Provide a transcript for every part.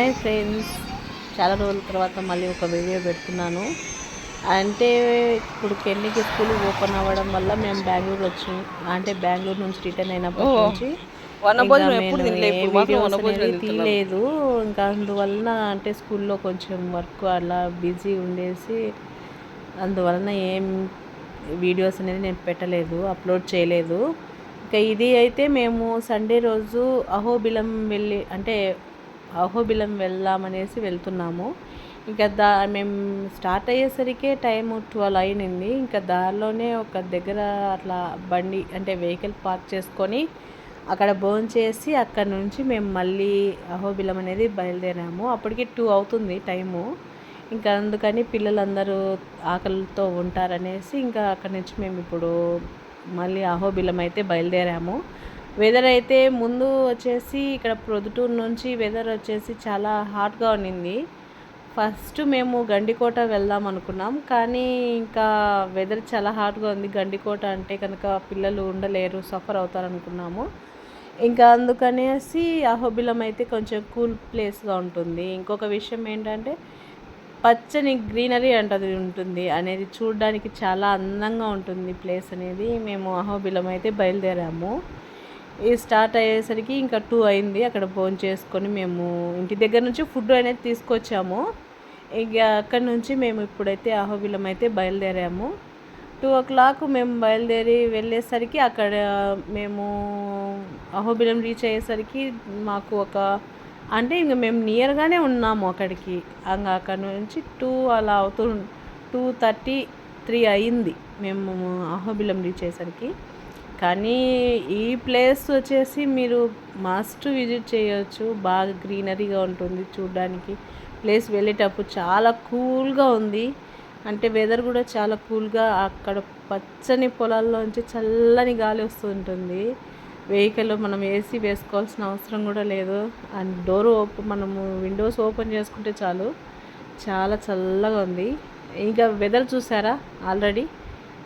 Hi friends. చాలా రోజుల తర్వాత మళ్ళీ ఒక వీడియో పెడుతున్నాను. అంటే ఇప్పుడు కెన్నికి స్కూల్ ఓపెన్ అవ్వడం వల్ల మేము బెంగళూరు వచ్చి అంటే బెంగళూరు నుంచి రిటర్న్ అయినప్పటి నుంచి. తీయలేదు ఇంకా అందువలన అంటే స్కూల్లో కొంచెం వర్క్ అలా బిజీ ఉండేసి అందువలన ఏం వీడియోస్ అనేది నేను పెట్టలేదు అప్లోడ్ చేయలేదు. ఇంకా ఇది అయితే మేము సండే రోజు అహోబిలం వెళ్ళి అంటే అహోబిలం వెళ్దామనేసి వెళ్తున్నాము. ఇంకా దా మేము స్టార్ట్ అయ్యేసరికే టైం ట్వెల్వ్ అయినింది. ఇంకా దారిలోనే ఒక దగ్గర అట్లా బండి అంటే వెహికల్ పార్క్ చేసుకొని అక్కడ భోజనం చేసి అక్కడ నుంచి మేము మళ్ళీ అహోబిలం అనేది బయలుదేరాము. అప్పటికి టూ అవుతుంది టైము. ఇంకా అందుకని పిల్లలందరూ ఆకలితో ఉంటారనేసి ఇంకా అక్కడి నుంచి మేము ఇప్పుడు మళ్ళీ అహోబిలం అయితే బయలుదేరాము. వెదర్ అయితే ముందు వచ్చేసి ఇక్కడ ప్రొద్దుటూరు నుంచి వెదర్ వచ్చేసి చాలా హాట్గా ఉన్నింది. ఫస్ట్ మేము గండికోట వెళ్దాం అనుకున్నాం. కానీ ఇంకా వెదర్ చాలా హాట్గా ఉంది. గండికోట అంటే కనుక పిల్లలు ఉండలేరు సఫర్ అవుతారు అనుకున్నాము. ఇంకా అందుకనేసి అహోబిలం అయితే కొంచెం కూల్ ప్లేస్గా ఉంటుంది. ఇంకొక విషయం ఏంటంటే పచ్చని గ్రీనరీ అంటది ఉంటుంది. అనేది చూడడానికి చాలా అందంగా ఉంటుంది ప్లేస్ అనేది. మేము అహోబిలం అయితే బయలుదేరాము. ఇది స్టార్ట్ అయ్యేసరికి ఇంకా టూ అయింది. అక్కడ భోజనం చేసుకొని మేము ఇంటి దగ్గర నుంచి ఫుడ్ అనేది తీసుకొచ్చాము. ఇక అక్కడ నుంచి మేము ఇప్పుడైతే అహోబిలం అయితే బయలుదేరాము. టూ ఓ క్లాక్ మేము బయలుదేరి వెళ్ళేసరికి అక్కడ మేము అహోబిలం రీచ్ అయ్యేసరికి మాకు ఒక అంటే ఇంక మేము నియర్గానే ఉన్నాము అక్కడికి. ఇంకా అక్కడ నుంచి టూ అలా అవుతూ టూ థర్టీ త్రీ అయింది మేము అహోబిలం రీచ్ అయ్యేసరికి. కానీ ఈ ప్లేస్ వచ్చేసి మీరు మస్ట్ విజిట్ చేయొచ్చు. బాగా గ్రీనరీగా ఉంటుంది చూడడానికి. ప్లేస్ వెళ్ళేటప్పుడు చాలా కూల్గా ఉంది. అంటే వెదర్ కూడా చాలా కూల్గా అక్కడ పచ్చని పొలాల్లోంచి చల్లని గాలి వస్తుంటుంది వెహికల్ మనం ఏసీ వేసుకోవాల్సిన అవసరం కూడా లేదు. అండ్ డోర్ ఓపెన్ మనము విండోస్ ఓపెన్ చేసుకుంటే చాలు. చాలా చల్లగా ఉంది. ఇంకా వెదర్ చూసారా ఆల్రెడీ?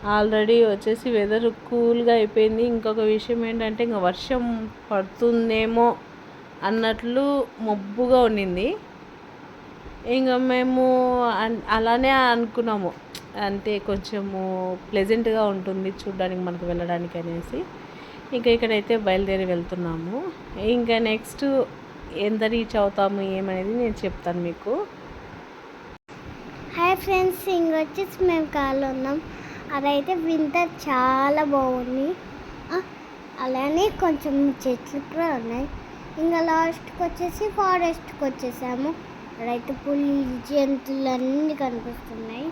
ఆల్రెడీ వచ్చేసి వెదర్ కూల్గా అయిపోయింది. ఇంకొక విషయం ఏంటంటే ఇంకా వర్షం పడుతుందేమో అన్నట్లు మబ్బుగా ఉండింది. ఇంకా మేము అన్- అలానే అనుకున్నాము. అంటే కొంచెము ప్లెజెంట్గా ఉంటుంది చూడడానికి మనకు వెళ్ళడానికి అనేసి. ఇంకా ఇక్కడైతే బయలుదేరి వెళ్తున్నాము. ఇంకా నెక్స్ట్ ఎంత రీచ్ అవుతాము ఏమనేది నేను చెప్తాను మీకు. హాయ్ ఫ్రెండ్స్ ఇంకొచ్చేసి మేము కార్లో ఉన్నాం. అదైతే వింటర్ చాలా బాగుంది. అలానే కొంచెం చెట్లు కూడా ఉన్నాయి. ఇంకా లాస్ట్కి వచ్చేసి ఫారెస్ట్కి వచ్చేసాము. అక్కడైతే పులి జంతువులు అన్నీ కనిపిస్తున్నాయి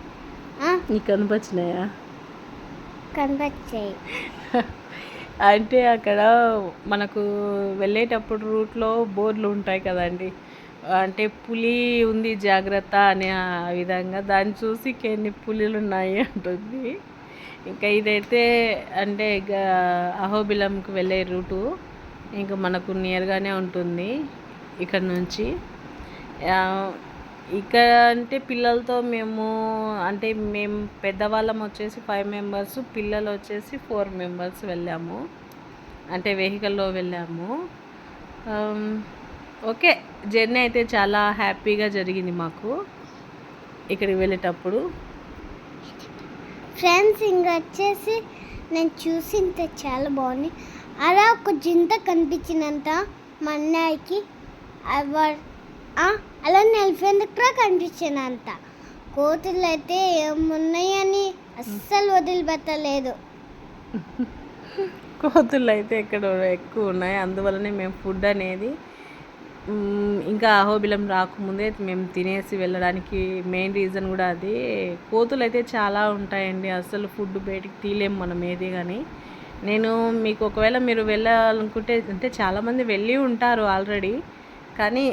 నీకు కనిపించినాయా? కనిపించాయి. అంటే అక్కడ మనకు వెళ్ళేటప్పుడు రూట్లో బోర్డులు ఉంటాయి కదండి. అంటే పులి ఉంది జాగ్రత్త అనే విధంగా దాన్ని చూసి ఎన్ని పులిలు ఉన్నాయి అంటుంది. ఇంకా ఇదైతే అంటే ఇక అహోబిలంకి వెళ్ళే రూటు ఇంకా మనకు నియర్గానే ఉంటుంది ఇక్కడ నుంచి. ఇక్కడ అంటే పిల్లలతో మేము అంటే మేము పెద్దవాళ్ళం వచ్చేసి ఫైవ్ మెంబర్స్ పిల్లలు వచ్చేసి ఫోర్ మెంబర్స్ వెళ్ళాము. అంటే వెహికల్లో వెళ్ళాము. ఓకే. జర్నీ అయితే చాలా హ్యాపీగా జరిగింది మాకు. ఇక్కడికి వెళ్ళేటప్పుడు. ఫ్రెండ్స్ ఇంక వచ్చేసి నేను చూసింత చాలా బాగుంది. అలా ఒక జింత కనిపించినంత మా అన్నయ్యకి అలా ఎలిఫెంట్ కూడా కనిపించినంత. కోతులు అయితే ఏమున్నాయని అస్సలు వదిలిపెట్టలేదు. కోతులు అయితే ఇక్కడ ఎక్కువ ఉన్నాయి. అందువల్లనే మేము ఫుడ్ అనేది ఇంకా అహోబిలం రాకముందే మేము తినేసి వెళ్ళడానికి మెయిన్ రీజన్ కూడా అది. కోతులు అయితే చాలా ఉంటాయండి. అసలు ఫుడ్ బయటికి తీయలేము మనం ఏది కానీ నేను మీకు ఒకవేళ మీరు వెళ్ళాలనుకుంటే అంటే చాలామంది వెళ్ళి ఉంటారు ఆల్రెడీ కానీ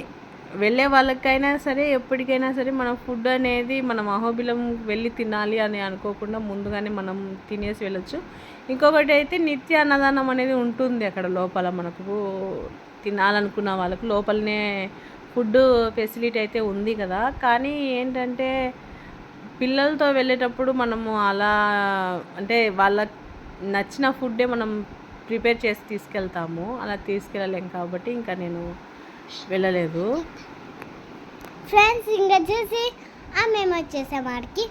వెళ్ళే వాళ్ళకైనా సరే ఎప్పటికైనా సరే మనం ఫుడ్ అనేది మనం అహోబిలం వెళ్ళి తినాలి అని అనుకోకుండా ముందుగానే మనం తినేసి వెళ్ళొచ్చు. ఇంకొకటి అయితే నిత్య అన్నదానం అనేది ఉంటుంది అక్కడ లోపల మనకు. తినాలనుకున్న వాళ్ళకు లోపలనే ఫుడ్ ఫెసిలిటీ అయితే ఉంది కదా. కానీ ఏంటంటే పిల్లలతో వెళ్ళేటప్పుడు మనము అలా అంటే వాళ్ళకి నచ్చిన ఫుడ్డే మనం ప్రిపేర్ చేసి తీసుకెళ్తాము. అలా తీసుకెళ్ళలేం కాబట్టి ఇంకా నేను వెళ్ళలేదు. ఫ్రెండ్స్ ఇంకా చూసి మేము వచ్చేసాం ఆడికి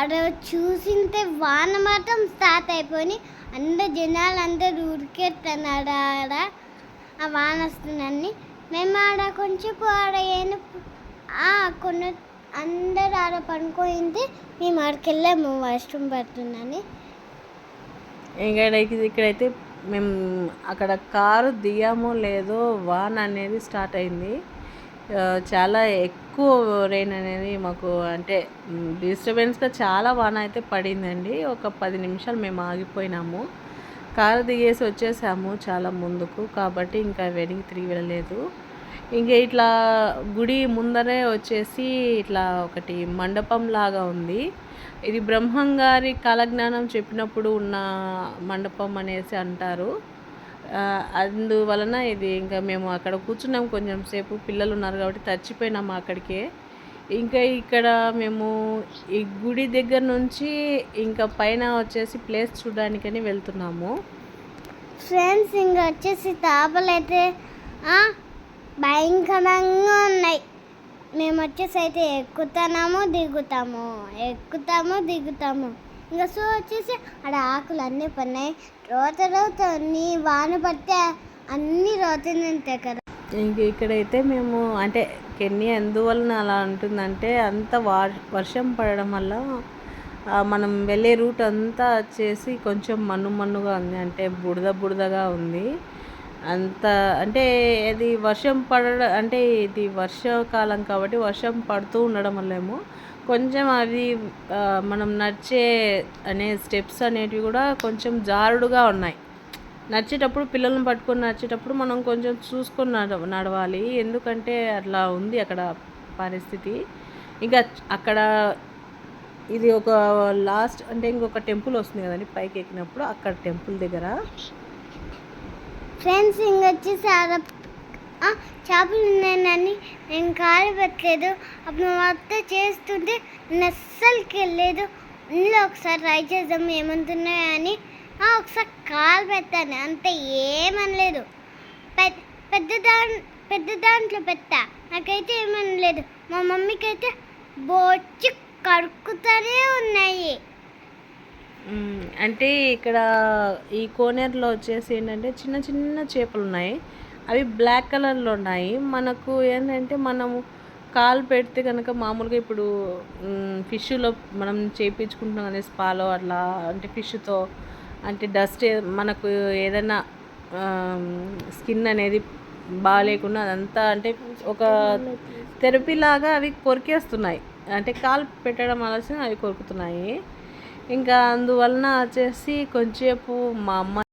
అక్కడ చూసింటే వాన మాత్రం స్టార్ట్ అయిపోయి అందరు జనాలు అందరు ఉరికెడుతున్నారు ఆడ ఆ వాన వస్తుందని మేము ఆడ కొంచెం ఆడ ఏను ఆ కొన్ని అందరు ఆడ పనుకోయింది మేము ఆడికి వెళ్ళాము వర్షం పడుతుందని. ఇక్కడ ఇక్కడైతే మేము అక్కడ కారు దిగామో లేదో వాన్ అనేది స్టార్ట్ అయింది. చాలా ఎక్కువ రెయిన్ అనేది మాకు అంటే డిస్టర్బెన్స్గా చాలా వాన అయితే పడిందండి. ఒక పది నిమిషాలు మేము ఆగిపోయినాము. కారు దిగేసి వచ్చేసాము చాలా ముందుకు కాబట్టి ఇంకా వెనక్కి తిరిగి వెళ్ళలేదు. ఇంకా ఇట్లా గుడి ముందరే వచ్చేసి ఇట్లా ఒకటి మండపం లాగా ఉంది. ఇది బ్రహ్మంగారి కాలజ్ఞానం చెప్పినప్పుడు ఉన్న మండపం అనేసి అంటారు. అందువలన ఇది ఇంకా మేము అక్కడ కూర్చున్నాం కొంచెం సేపు పిల్లలు ఉన్నారు కాబట్టి తచ్చిపోయినాము అక్కడికే. ఇంకా ఇక్కడ మేము ఈ గుడి దగ్గర నుంచి ఇంకా పైన వచ్చేసి ప్లేస్ చూడడానికని వెళ్తున్నాము. ఫ్రెండ్స్ ఇంకా వచ్చేసి తాపలు అయితే భయంకరంగా ఉన్నాయి. మేము వచ్చేసి అయితే ఎక్కుతాము దిగుతాము. ఎక్కుతాము దిగుతాము. ఇంకా సో వచ్చేసి ఆడ ఆకులు అన్నీ పడినాయి రోత రోత అన్నీ వాన పడితే అన్నీ రోతనే కదా. ఇంక ఇక్కడైతే మేము అంటే కెన్నీ ఎందువలన అలా ఉంటుందంటే అంత వా- వర్షం పడడం వల్ల మనం వెళ్ళే రూట్ అంతా వచ్చేసి కొంచెం మన్ను మన్నుగా ఉంది. అంటే బుడద బుడదగా ఉంది. అంత అంటే అది వర్షం పడడం అంటే ఇది వర్షాకాలం కాబట్టి వర్షం పడుతూ ఉండడం వల్లేమో కొంచెం అవి మనం నడిచే అనే స్టెప్స్ అనేటివి కూడా కొంచెం జారుడుగా ఉన్నాయి. నడిచేటప్పుడు పిల్లల్ని పట్టుకొని నడిచేటప్పుడు మనం కొంచెం చూసుకొని నడ నడవాలి. ఎందుకంటే అట్లా ఉంది అక్కడ పరిస్థితి. ఇంకా అక్కడ ఇది ఒక లాస్ట్ అంటే ఇంకొక టెంపుల్ వస్తుంది కదండి పైకి ఎక్కినప్పుడు అక్కడ టెంపుల్ దగ్గర. ఫ్రెండ్స్ ఇంకా ఆ, చేపలు ఉన్నాయని నేను కాలు పెట్టలేదు. అప్పుడు మా అత్త చేస్తుంటే నేను అస్సలకి వెళ్ళలేదు. ఇందులో ఒకసారి ట్రై చేద్దాం ఏమంటున్నాయని. అని ఒకసారి కాలు పెట్టాను. అంతే ఏమనలేదు. పెద్ద పెద్ద దాం పెద్ద దాంట్లో పెట్టా. నాకైతే ఏమనలేదు. మా మమ్మీకి అయితే బొచ్చి కడుక్కుతూనే ఉన్నాయి. అంటే ఇక్కడ ఈ కోనేరులో వచ్చేసి ఏంటంటే చిన్న చిన్న చేపలు ఉన్నాయి అవి బ్లాక్ కలర్లో ఉన్నాయి. మనకు ఏంటంటే మనము కాలు పెడితే కనుక మామూలుగా ఇప్పుడు ఫిష్లో మనం చేయించుకుంటున్నాం కదా స్పాలో అట్లా అంటే ఫిష్తో అంటే డస్ట్ మనకు ఏదైనా స్కిన్ అనేది బాగాలేకుండా అదంతా అంటే ఒక థెరపీలాగా అవి కొరికేస్తున్నాయి. అంటే కాలు పెట్టడం ఆలోచన అవి కొరుకుతున్నాయి. ఇంకా అందువలన వచ్చేసి కొంచెంసేపు మా అమ్మ